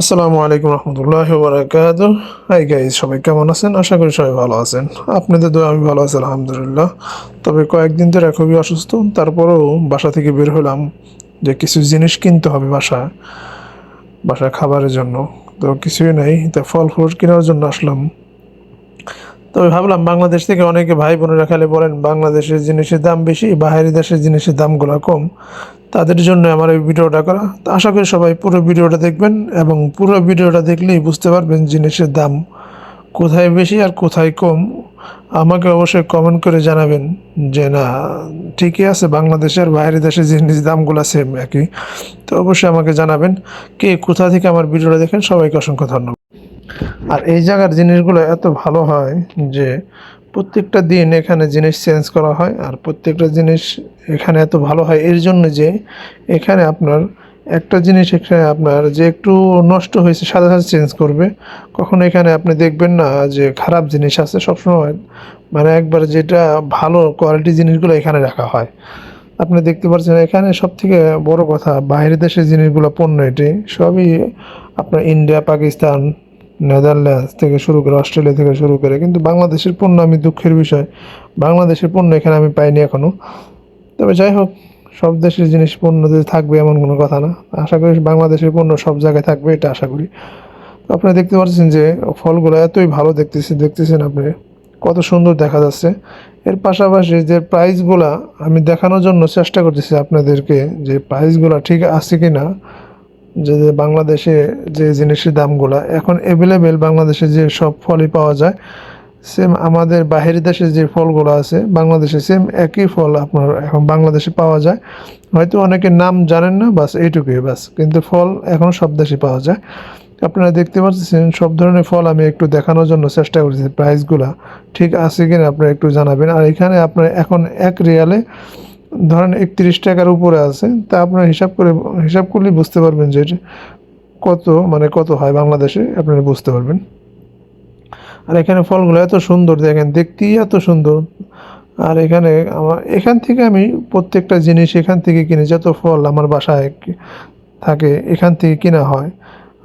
আসসালামু আলাইকুম রহমতুল্লাহ বরাকাত hi guys সবাই কেমন আছেন? আশা করি সবাই ভালো আছেন। আপনাদের দোয়া, আমি ভালো আছি, আলহামদুলিল্লাহ। তবে কয়েকদিন ধরে খুবই অসুস্থ, তারপরেও বাসা থেকে বের হলাম যে কিছু জিনিস কিনতে হবে বাসা বাসা খাবারের জন্য। তো কিছুই নেই, তা ফল ফ্রুট কেনার জন্য আসলাম। তবে ভাবলাম বাংলাদেশ থেকে অনেকে ভাই বোনেরা খালি বলেন, বাংলাদেশের জিনিসের দাম বেশি বাহিরি দেশের জিনিসের দামগুলো কম। তাদের জন্য আমার এই ভিডিওটা করা। তো আশা করি সবাই পুরো ভিডিওটা দেখবেন এবং পুরো ভিডিওটা দেখলেই বুঝতে পারবেন জিনিসের দাম কোথায় বেশি আর কোথায় কম। আমাকে অবশ্যই কমেন্ট করে জানাবেন যে, না, ঠিকই আছে বাংলাদেশের বাইরের দেশের জিনিস দামগুলো সেম একই। তো অবশ্যই আমাকে জানাবেন কে কোথা থেকে আমার ভিডিওটা দেখেন। সবাইকে অসংখ্য ধন্যবাদ। আর এই জায়গার জিনিসগুলো এত ভালো হয় যে প্রত্যেকটা দিন এখানে জিনিস চেঞ্জ করা হয় আর প্রত্যেকটা জিনিস এখানে এত ভালো হয়। এর জন্য যে এখানে আপনার একটা জিনিস এখানে আপনার যে একটু নষ্ট হয়েছে, সাথে সাথে চেঞ্জ করবে। কখনো এখানে আপনি দেখবেন না যে খারাপ জিনিস আছে সবসময়। মানে একবার যেটা ভালো কোয়ালিটি জিনিসগুলো এখানে রাখা হয়। আপনি দেখতে পাচ্ছেন এখানে সব থেকে বড় কথা, বাইরের দেশের জিনিসগুলো পণ্য এটি, সবই আপনার ইন্ডিয়া পাকিস্তান নেদারল্যান্ডস থেকে শুরু করে অস্ট্রেলিয়া থেকে শুরু করে কিন্তু বাংলাদেশের পণ্য আমি দুঃখের বিষয়। বাংলাদেশের পণ্য এখানে আমি পাইনি এখনও তবে যাই হোক, সব দেশের জিনিস পণ্য যে থাকবে এমন কোনো কথা না। আশা করি বাংলাদেশের পণ্য সব জায়গায় থাকবে, এটা আশা করি। আপনারা দেখতে পাচ্ছেন যে ফলগুলো এতই ভালো দেখতেছে, দেখতেছেন আপনি কত সুন্দর দেখা যাচ্ছে। এর পাশাপাশি যে প্রাইসগুলা আমি দেখানোর জন্য চেষ্টা করতেছি আপনাদেরকে যে প্রাইসগুলো ঠিক আছে কি না যে বাংলাদেশে যে জিনিসের দামগুলো এখন অ্যাভেলেবেল বাংলাদেশে যে সব ফলই পাওয়া যায় সেম আমাদের বাহির দেশে যে ফলগুলো আছে, বাংলাদেশে সেম একই ফল আপনার এখন বাংলাদেশে পাওয়া যায়। হয়তো অনেকে নাম জানেন না, বাস এইটুকুই, বাস। কিন্তু ফল এখন সব দেশে পাওয়া যায়। আপনারা দেখতে পাচ্ছেন, সব ধরনের ফল আমি একটু দেখানোর জন্য চেষ্টা করছি প্রাইসগুলো ঠিক আছে কিনা আপনারা একটু জানাবেন। আর এখানে আপনার এখন এক রিয়ালে ধরেন একত্রিশ টাকার উপরে আছে, তা আপনারা হিসাব করে, হিসাব করলেই বুঝতে পারবেন যে কত মানে কত হয় বাংলাদেশে, আপনারা বুঝতে পারবেন। আর এখানে ফলগুলো এত সুন্দর, দেখেন দেখতেই এত সুন্দর। আর এখানে আমার, এখান থেকে আমি প্রত্যেকটা জিনিস এখান থেকে কিনি, যত ফল আমার বাসায় থাকে, এখান থেকে কেনা হয়।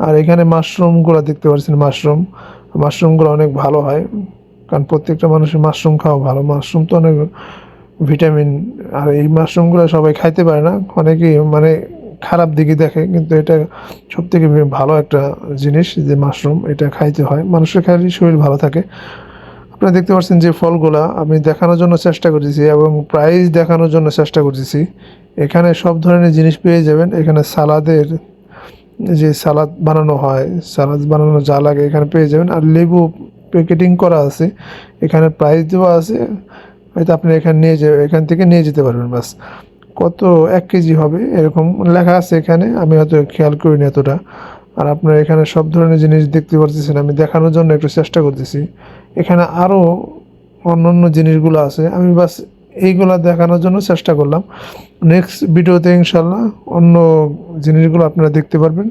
আর এখানে মাশরুমগুলো দেখতে পাচ্ছেন, মাশরুম। মাশরুমগুলো অনেক ভালো হয়, কারণ প্রত্যেকটা মানুষের মাশরুম খাওয়া ভালো। মাশরুম তো অনেক ভিটামিন আর এই মাশরুমগুলো সবাই খাইতে পারে না। অনেকেই মানে খারাপ দিকে দেখে, কিন্তু এটা সব থেকে ভালো একটা জিনিস যে মাশরুম, এটা খাইতে হয়। মানুষের খাইলে শরীর ভালো থাকে। আপনারা দেখতে পাচ্ছেন যে ফলগুলা আমি দেখানোর জন্য চেষ্টা করতেছি এবং প্রাইস দেখানোর জন্য চেষ্টা করতেছি। এখানে সব ধরনের জিনিস পেয়ে যাবেন। এখানে সালাদের যে সালাদ বানানো হয়, সালাদ বানানো যা লাগে এখানে পেয়ে যাবেন। আর লেবু প্যাকেটিং করা আছে। এখানে প্রাইস দেওয়া আছে। হয়তো আপনি এখানে নিয়ে যাবে এখান থেকে নিয়ে যেতে পারবেন, বাস। কত এক কেজি হবে, এরকম লেখা আছে এখানে, আমি হয়তো খেয়াল করিনি এতটা। আর আপনার এখানে সব ধরনের জিনিস দেখতে পারতেছেন, আমি দেখানোর জন্য একটু চেষ্টা করতেছি। এখানে আরও অন্য অন্য জিনিসগুলো আছে, আমি বাস এইগুলো দেখানোর জন্য চেষ্টা করলাম। নেক্সট ভিডিওতে ইনশাল্লাহ অন্য জিনিসগুলো আপনারা দেখতে পারবেন।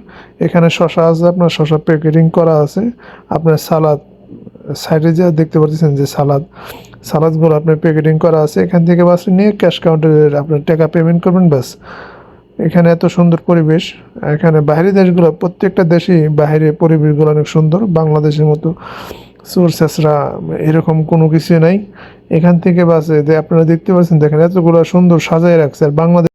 এখানে শশা আছে, আপনার শশা প্যাকেটিং করা আছে, আপনার সালাদ সাইডে যা দেখতে পাচ্ছেন যে সালাদ, সালাদগুলো আপনার প্যাকেটিং করা আছে, এখান থেকে বাস নিয়ে ক্যাশ কাউন্টারে আপনার টাকা পেমেন্ট করবেন ব্যাস এখানে এত সুন্দর পরিবেশ, এখানে বাইরের দেশগুলো, প্রত্যেকটা দেশেই বাইরে পরিবেশগুলো অনেক সুন্দর, বাংলাদেশের মতো সোর্সেসরা এরকম কোনো কিছু নাই। এখান থেকে বাসে যে আপনারা দেখতে পাচ্ছেন, দেখেন এতগুলো সুন্দর সাজায় রাখছে, আর বাংলাদেশ